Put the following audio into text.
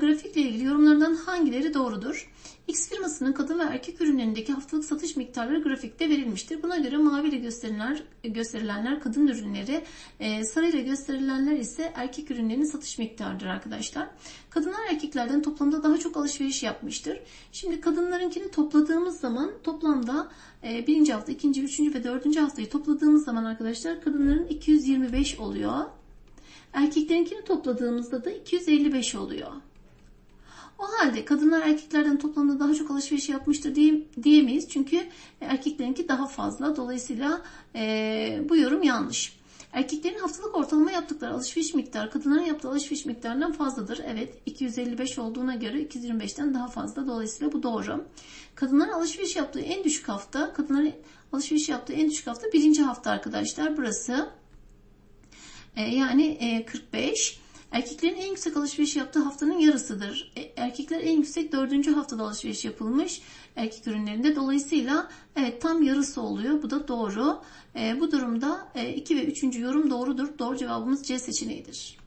Grafikle ilgili yorumlardan hangileri doğrudur? X firmasının kadın ve erkek ürünlerindeki haftalık satış miktarları grafikte verilmiştir. Buna göre mavi ile gösterilenler, gösterilenler kadın ürünleri, e, sarı ile gösterilenler ise erkek ürünlerinin satış miktarıdır arkadaşlar. Kadınlar erkeklerden toplamda daha çok alışveriş yapmıştır. Şimdi kadınlarınkini topladığımız zaman toplamda e, birinci hafta, ikinci, üçüncü ve dördüncü haftayı topladığımız zaman arkadaşlar kadınların 225 oluyor. Erkeklerinkini topladığımızda da 255 oluyor. O halde kadınlar erkeklerden toplamda daha çok alışveriş yapmıştır diye, diyemeyiz. Çünkü erkeklerinki daha fazla. Dolayısıyla e, bu yorum yanlış. Erkeklerin haftalık ortalama yaptıkları alışveriş miktarı kadınların yaptığı alışveriş miktarından fazladır. Evet 255 olduğuna göre 225'ten daha fazla. Dolayısıyla bu doğru. Kadınların alışveriş yaptığı en düşük hafta, kadınların alışveriş yaptığı en düşük hafta birinci hafta arkadaşlar. Burası e, yani e, 45. Erkeklerin en yüksek alışveriş yaptığı haftanın yarısıdır. E, Erkekler en yüksek dördüncü haftada alışveriş yapılmış erkek ürünlerinde. Dolayısıyla evet tam yarısı oluyor. Bu da doğru. E, bu durumda 2 ve 3. yorum doğrudur. Doğru cevabımız C seçeneğidir.